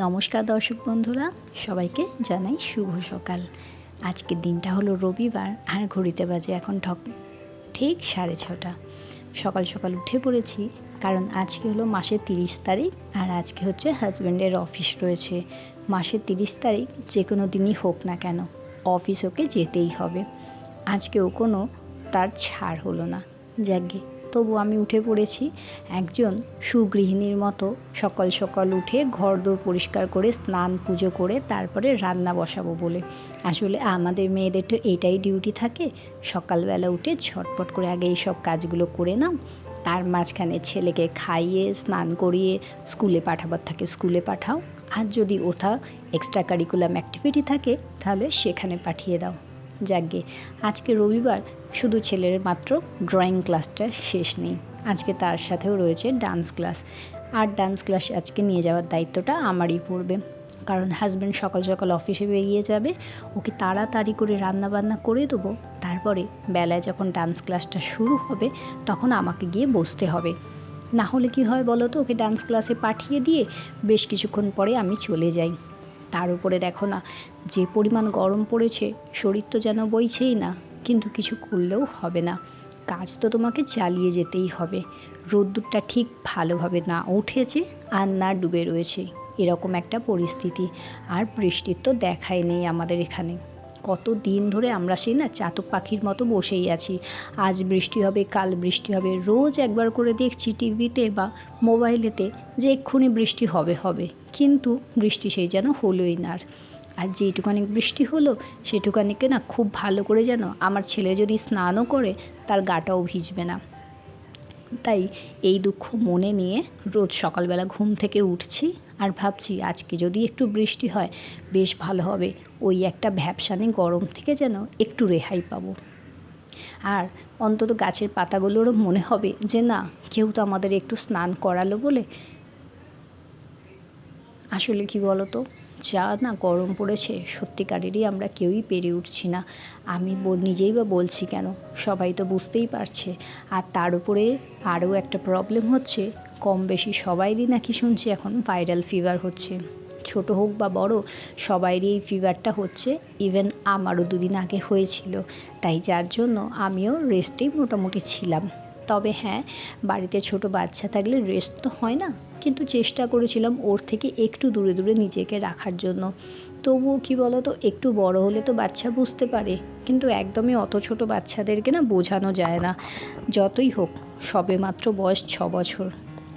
নমস্কার দর্শক বন্ধুরা, সবাইকে জানাই শুভ সকাল। আজকের দিনটা হলো রবিবার, আর ঘড়িতে বাজে এখন ঠক ঠিক সাড়ে ছটা। সকাল সকাল উঠে পড়েছি, কারণ আজকে হলো মাসের তিরিশ তারিখ, আর আজকে হচ্ছে হাজব্যান্ডের অফিস রয়েছে। মাসের তিরিশ তারিখ যে কোনো দিনই হোক না কেন, অফিস ওকে যেতেই হবে। আজকেও কোনো তার ছাড় হলো না। যাকে তবু আমি উঠে পড়েছি একজন সুগৃহিণীর মতো সকাল সকাল উঠে ঘরদোর পরিষ্কার করে স্নান পুজো করে তারপরে রান্না বসাবো বলে। আসলে আমাদের মেয়েদের তো এটাই ডিউটি থাকে, সকালবেলা উঠে ঝটপট করে আগে এই সব কাজগুলো করে নাও, তার মাঝখানে ছেলেকে খাইয়ে, স্নান করিয়ে, স্কুলে পাঠাবার থাকে স্কুলে পাঠাও। আর যদি ওঠা এক্সট্রা কারিকুলাম অ্যাক্টিভিটি থাকে, তাহলে সেখানে পাঠিয়ে দাও। যাকগে আজকে রবিবার শুধু ছেলের মাত্র ড্রয়িং ক্লাসটা শেষ নেই। আজকে তার সাথেও রয়েছে ডান্স ক্লাস আর ডান্স ক্লাস আজকে নিয়ে যাওয়ার দায়িত্বটা আমারই পড়বে। কারণ হাজব্যান্ড সকাল সকাল অফিসে বেরিয়ে যাবে, ওকে তাড়াতাড়ি করে রান্না বান্না করে দেবো। তারপরে বেলায় যখন ডান্স ক্লাসটা শুরু হবে, তখন আমাকে গিয়ে বসতে হবে। না হলে কি হয় বলো তো ওকে ডান্স ক্লাসে পাঠিয়ে দিয়ে বেশ কিছুক্ষণ পরে আমি চলে যাই। তার উপরে দেখো না, যে পরিমাণ গরম পড়েছে, শরীর তো যেন বইছেই না, কিন্তু কিছু করলেও হবে না। কাজ তো তোমাকে চালিয়ে যেতেই হবে। রোদ্দুরটা ঠিক ভালোভাবে না উঠেছে আর না ডুবে রয়েছে। এরকম একটা পরিস্থিতি। আর বৃষ্টির তো দেখাই নেই আমাদের এখানে। কত দিন ধরে আমরা সেই না চাতক পাখির মতো বসেই আছি। আজ বৃষ্টি হবে, কাল বৃষ্টি হবে, রোজ একবার করে দেখছি টিভিতে বা মোবাইলেতে যে এক্ষুনি বৃষ্টি হবে হবে। কিন্তু বৃষ্টি সেই যেন হলোই না আর। আর যেটুকানি বৃষ্টি হলো, সেটুকানিকে না খুব ভালো করে যেন আমার ছেলে যদি স্নানও করে, তার গাটাও ভিজবে না। তাই এই দুঃখ মনে নিয়ে রোজ সকালবেলা ঘুম থেকে উঠছি। আর ভাবছি আজকে যদি একটু বৃষ্টি হয়, বেশ ভালো হবে। ওই একটা ভ্যাবসানি গরম থেকে যেন একটু রেহাই পাবো। আর অন্তত গাছের পাতাগুলোরও মনে হবে যে, না, কেউ তো আমাদের একটু স্নান করালো বলে। আসলে কি বলো তো যা না গরম পড়েছে, সত্যিকারেরই আমরা কেউই পেরে উঠছি না। আমি নিজেই বা বলছি কেন? সবাই তো বুঝতেই পারছে। আর তার উপরে আরও একটা প্রবলেম হচ্ছে কম বেশি সবাইরই নাকি শুনছি এখন ভাইরাল ফিভার হচ্ছে। ছোট হোক বা বড়, সবাইরই এই ফিভারটা হচ্ছে। ইভেন আমারও দুদিন আগে হয়েছিল। তাই যার জন্য আমিও রেস্টেই মোটামুটি ছিলাম। তবে হ্যাঁ বাড়িতে ছোট বাচ্চা থাকলে রেস্ট তো হয় না। কিন্তু চেষ্টা করেছিলাম ওর থেকে একটু দূরে দূরে নিজেকে রাখার জন্য। তবুও কি বলো তো একটু বড় হলে তো বাচ্চা বুঝতে পারে। কিন্তু একদমই অত ছোট বাচ্চাদেরকে না বোঝানো যায় না। যতই হোক, সবে মাত্র বয়স ছ বছর।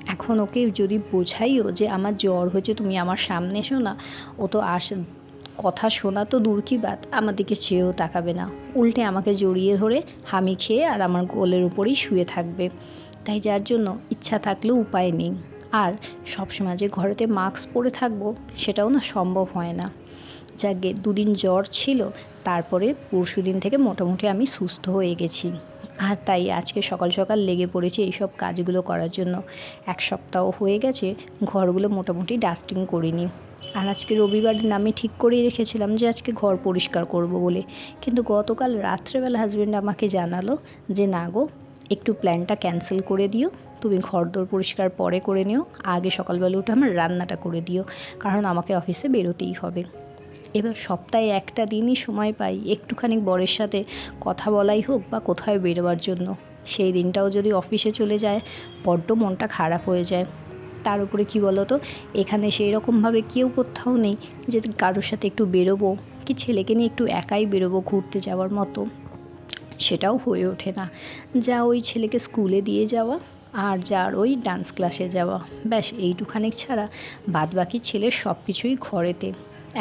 এখন ওকে যদি বোঝাইও যে আমার জ্বর হয়েছে, তুমি আমার সামনে এসো না, ও তো আস, কথা শোনা তো দূর কি বাত? আমার দিকে চেয়েও তাকাবে না। উল্টে আমাকে জড়িয়ে ধরে হামি খেয়ে আর আমার গোলের উপরেই শুয়ে থাকবে। তাই যার জন্য ইচ্ছা থাকলেও উপায় নেই। আর সবসময় যে ঘরেতে মাস্ক পরে থাকব, সেটাও না সম্ভব হয় না। যাকে দুদিন জ্বর ছিল, তারপরে পরশু দিন থেকে মোটামুটি আমি সুস্থ হয়ে গেছি। আর তাই আজকে সকাল সকাল লেগে পড়েছি এইসব কাজগুলো করার জন্য। এক সপ্তাহ হয়ে গেছে, ঘরগুলো মোটামুটি ডাস্টিং করিনি। আর আজকে রবিবার দিন আমি ঠিক করেই রেখেছিলাম যে আজকে ঘর পরিষ্কার করব বলে। কিন্তু গতকাল রাত্রেবেলা হাজব্যান্ড আমাকে জানালো যে, না গো, একটু প্ল্যানটা ক্যান্সেল করে দিও। তুমি ঘর দোর পরিষ্কার পরে করে নিও। আগে সকালবেলা উঠে আমার রান্নাটা করে দিও। কারণ আমাকে অফিসে বেরোতেই হবে। এবার সপ্তাহে একটা দিনই সময় পাই একটুখানি বরের সাথে কথা বলাই হোক বা কোথায় বেরোবার জন্য। সেই দিনটাও যদি অফিসে চলে যায়, বড্ড মনটা খারাপ হয়ে যায়। তার উপরে কী বলো তো এখানে সেই রকমভাবে কেউ কোথাও নেই যে কারোর সাথে একটু বেরোবো, কি ছেলেকে নিয়ে একটু একাই বেরোবো ঘুরতে যাওয়ার মতো। সেটাও হয়ে ওঠে না। যা ওই ছেলেকে স্কুলে দিয়ে যাওয়া আর যার ওই ডান্স ক্লাসে যাওয়া। ব্যাস, এইটুখানিক ছাড়া বাদবাকি ছেলের সব কিছুই ঘরেতে।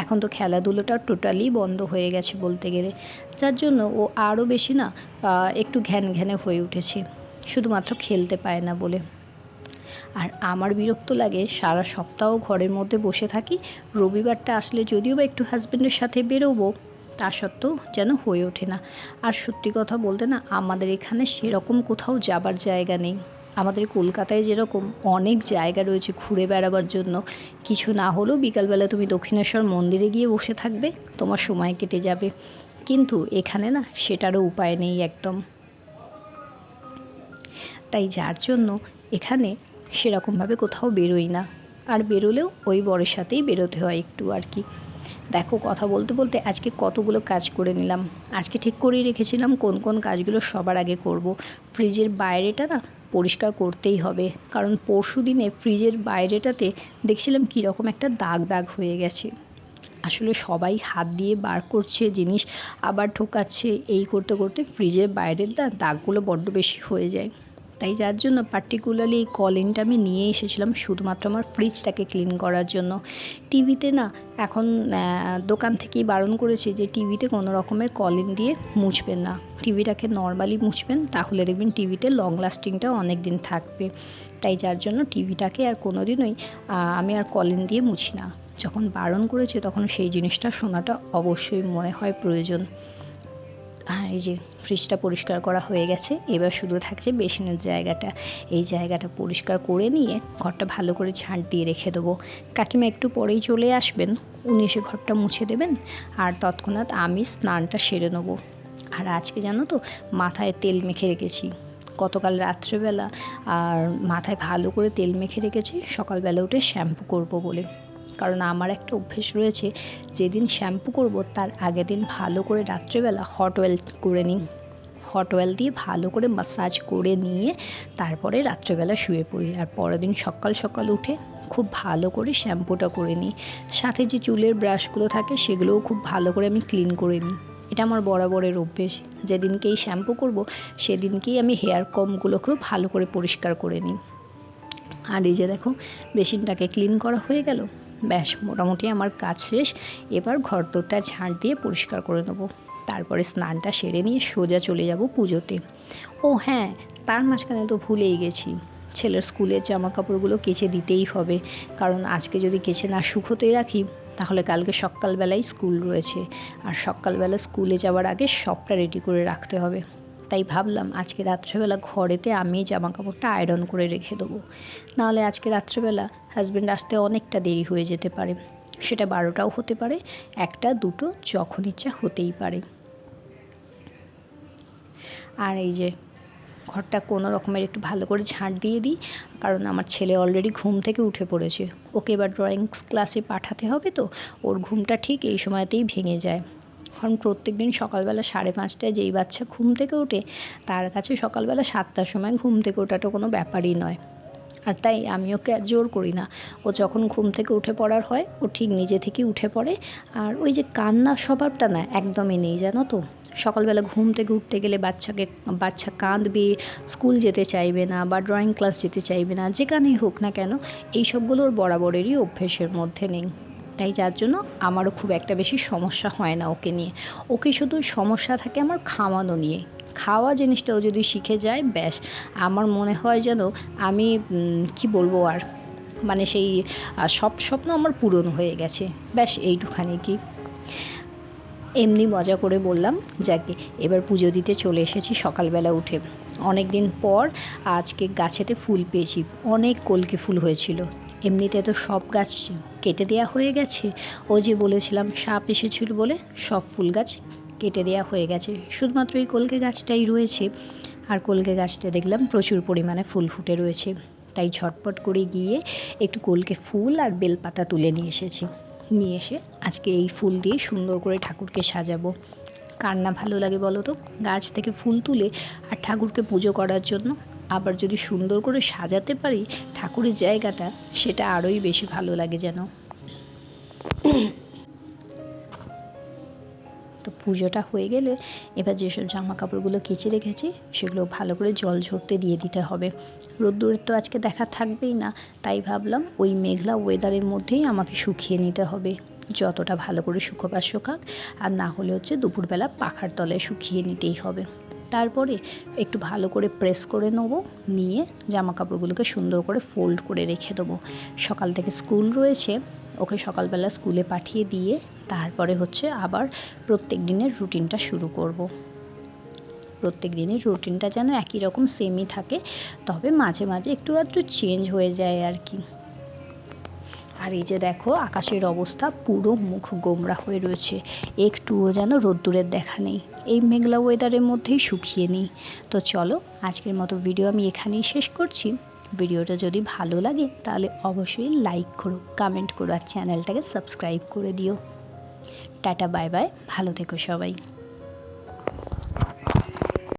এখন তো খেলাধুলোটা টোটালি বন্ধ হয়ে গেছে বলতে গেলে। যার জন্য ও আরও বেশি না একটু ঘ্যান ঘ্যানে হয়ে উঠেছে। শুধুমাত্র খেলতে পায় না বলে। আর আমার বিরক্ত লাগে, সারা সপ্তাহ ঘরের মধ্যে বসে থাকি, রবিবারটা আসলে যদিও বা একটু হাজব্যান্ডের সাথে বেরোবো, তা সত্ত্বেও যেন হয়ে ওঠে না। আর সত্যি কথা বলতে না, আমাদের এখানে সেরকম কোথাও যাবার জায়গা নেই। আমাদের কলকাতায় যেরকম অনেক জায়গা রয়েছে ঘুরে বেড়াবার জন্য, কিছু না হলেও বিকালবেলা তুমি দক্ষিণেশ্বর মন্দিরে গিয়ে বসে থাকবে, তোমার সময় কেটে যাবে। কিন্তু এখানে না সেটারও উপায় নেই একদম। তাই যার জন্য এখানে সেরকমভাবে কোথাও বেরোই না। আর বেরোলেও ওই বরের সাথেই বেরোতে হয় একটু আর কি। দেখো কথা বলতে বলতে আজকে কতগুলো কাজ করে নিলাম। আজকে ঠিক করেই রেখেছিলাম কোন কোন কাজগুলো সবার আগে করব। ফ্রিজের বাইরেটা না পরিষ্কার করতেই হবে। কারণ পরশু দিনে ফ্রিজের বাইরেটাতে দেখছিলাম কীরকম একটা দাগ দাগ হয়ে গেছে। আসলে সবাই হাত দিয়ে বার করছে জিনিস, আবার ঠোকাচ্ছে। এই করতে করতে ফ্রিজের বাইরের দাগগুলো বড্ড বেশি হয়ে যায়। তাই যার জন্য পার্টিকুলারলি এই কলিনটা আমি নিয়ে এসেছিলাম শুধুমাত্র আমার ফ্রিজটাকে ক্লিন করার জন্য। টিভিতে না, এখন দোকান থেকেই বারণ করেছে যে টিভিতে কোনো রকমের কলিন দিয়ে মুছবেন না। টিভিটাকে নর্মালি মুছবেন, তাহলে দেখবেন টিভিতে লং লাস্টিংটা অনেক দিন থাকবে। তাই যার জন্য টিভিটাকে আর কোনো দিনই আমি আর কলিন দিয়ে মুছি না। যখন বারণ করেছে, তখন সেই জিনিসটা শোনাটা অবশ্যই মনে হয় প্রয়োজন। আর এই যে ফ্রিজটা পরিষ্কার করা হয়ে গেছে, এবার শুধু থাকছে বেসিনের জায়গাটা। এই জায়গাটা পরিষ্কার করে নিয়ে ঘরটা ভালো করে ঝাঁট দিয়ে রেখে দেবো। কাকিমা একটু পরেই চলে আসবেন, উনি এসে ঘরটা মুছে দেবেন, আর তৎক্ষণাৎ আমি স্নানটা সেরে নেব। আর আজকে জানো তো, মাথায় তেল মেখে রেখেছি। গতকাল রাত্রেবেলা আর মাথায় ভালো করে তেল মেখে রেখেছি, সকালবেলা উঠে শ্যাম্পু করব বলে। কারণ আমার একটা অভ্যেস রয়েছে, যেদিন শ্যাম্পু করব তার আগের দিন ভালো করে রাত্রেবেলা হট অয়েল করে নিই। হট অয়েল দিয়ে ভালো করে মাসাজ করে নিয়ে তারপরে রাত্রেবেলা শুয়ে পড়ি। আর পরের দিন সকাল সকাল উঠে খুব ভালো করে শ্যাম্পুটা করে নিই। সাথে যে চুলের ব্রাশগুলো থাকে সেগুলোও খুব ভালো করে আমি ক্লিন করে নিই। এটা আমার বরাবরের অভ্যেস। যেদিনকেই শ্যাম্পু করব সেদিনকেই আমি হেয়ার কমগুলোকেও ভালো করে পরিষ্কার করে নিই। আর এই যে দেখো, বেসিনটাকে ক্লিন করা হয়ে গেল। ব্যাস, মোটামুটি আমার কাজ শেষ। এবার ঘর দোরটা ঝাঁট দিয়ে পরিষ্কার করে নেব। তারপরে স্নানটা সেরে নিয়ে সোজা চলে যাব পুজোতে। ও হ্যাঁ তার মাঝখানে তো ভুলেই গেছি। ছেলের স্কুলের জামা কাপড়গুলো কেচে দিতেই হবে। কারণ আজকে যদি কেচে না শুকোতে রাখি, তাহলে কালকে সকালবেলায় স্কুল রয়েছে। আর সকালবেলা স্কুলে যাওয়ার আগে সবটা রেডি করে রাখতে হবে। তাই ভাবলাম আজকে রাত্রেবেলা ঘরেতে আমি জামা কাপড়টা আয়রন করে রেখে দেবো। নাহলে আজকে রাত্রেবেলা হাজব্যান্ড আসতে অনেকটা দেরি হয়ে যেতে পারে। সেটা বারোটাও হতে পারে, একটা, দুটো, যখন ইচ্ছা হতেই পারে। আর এই যে ঘরটা কোনো রকমের একটু ভালো করে ঝাঁট দিয়ে দিই, কারণ আমার ছেলে অলরেডি ঘুম থেকে উঠে পড়েছে। ওকে এবার ড্রয়িং ক্লাসে পাঠাতে হবে তো, ওর ঘুমটা ঠিক এই সময়তেই ভেঙে যায়। কারণ প্রত্যেক দিন সকালবেলা সাড়ে পাঁচটায় যেই বাচ্চা ঘুম থেকে ওঠে, তার কাছে সকালবেলা সাতটার সময় ঘুম থেকে ওঠাটা কোনো ব্যাপারই নয়। আর তাই আমি ওকে জোর করি না। ও যখন ঘুম থেকে উঠে পড়ার হয়, ও ঠিক নিজে থেকে উঠে পড়ে। আর ওই যে কান্না স্বভাবটা না, একদমই নেই, জানো তো? সকালবেলা ঘুম থেকে উঠতে গেলে বাচ্চাকে, বাচ্চা কাঁদবে, স্কুল যেতে চাইবে না বা ড্রয়িং ক্লাস যেতে চাইবে না, যেখানেই হোক না কেন এই সবগুলোর বরাবরেরই অভ্যেসের মধ্যে নেই। তাই যার জন্য আমারও খুব একটা বেশি সমস্যা হয় না ওকে নিয়ে। ওকে শুধু সমস্যা থাকে আমার খাওয়ানো নিয়ে। খাওয়া জিনিসটাও যদি শিখে যায়, ব্যাস। আমার মনে হয় যেন আমি কি বলব আর? মানে সেই সব স্বপ্ন আমার পূরণ হয়ে গেছে। ব্যাস, এইটুখানি কি? এমনি মজা করে বললাম, যাকে, এবার পুজো দিতে চলে এসেছি সকালবেলা উঠে। অনেক দিন পর আজকে গাছেতে ফুল পেয়েছি। অনেক কলকে ফুল হয়েছিল। এমনিতে তো সব গাছ কেটে দেওয়া হয়ে গেছে। ও যে বলেছিলাম, সাপ এসেছিল বলে সব ফুল গাছ কেটে দেওয়া হয়ে গেছে। শুধুমাত্র এই কলকে গাছটাই রয়েছে। আর কলকে গাছটা দেখলাম প্রচুর পরিমাণে ফুল ফুটে রয়েছে। তাই ঝটপট করে গিয়ে একটু কলকে ফুল আর বেলপাতা তুলে নিয়ে এসেছি। নিয়ে এসে আজকে এই ফুল দিয়ে সুন্দর করে ঠাকুরকে সাজাবো। কার না ভালো লাগে বলো তো? গাছ থেকে ফুল তুলে আর ঠাকুরকে পুজো করার জন্য আবার যদি সুন্দর করে সাজাতে পারি ঠাকুরের জায়গাটা, সেটা আরোই বেশি ভালো লাগে যেন। তো পুজোটা হয়ে গেলে এবার যেসব জামা কাপড়গুলো কেচে রেখেছি, সেগুলো ভালো করে জল ঝরতে দিয়ে দিতে হবে। রোদ্দুরের তো আজকে দেখা থাকবেই না, তাই ভাবলাম ওই মেঘলা ওয়েদারের মধ্যেই আমাকে শুকিয়ে নিতে হবে। যতটা ভালো করে শুকোবার শুকাক, আর না হলে হচ্ছে দুপুরবেলা পাখার তলায় শুকিয়ে নিতেই হবে। তারপরে একটু ভালো করে প্রেস করে নেব, নিয়ে জামা কাপড়গুলোকে সুন্দর করে ফোল্ড করে রেখে দেবো সকাল থেকে স্কুল রয়েছে, ওকে সকালবেলা স্কুলে পাঠিয়ে দিয়ে তারপরে হচ্ছে আবার প্রত্যেক দিনের রুটিনটা শুরু করব। প্রত্যেক দিনের রুটিনটা যেন একই রকম সেমই থাকে, তবে মাঝে মাঝে একটু আধটু চেঞ্জ হয়ে যায় আর কি আর এই যে দেখো, আকাশের অবস্থা পুরো মুখ গোমরা হয়ে রয়েছে। একটুও যেন রোদ্দুরের দেখা নেই। এই মেঘলা ওয়েদারের মধ্যেই শুকিয়ে নিই। তো চলো, আজকের মতো ভিডিও আমি এখানেই শেষ করছি। ভিডিওটা যদি ভালো লাগে, তাহলে অবশ্যই লাইক করো কমেন্ট করো, আর চ্যানেলটাকে সাবস্ক্রাইব করে দিও। টাটা বাই বাই ভালো থেকো সবাই।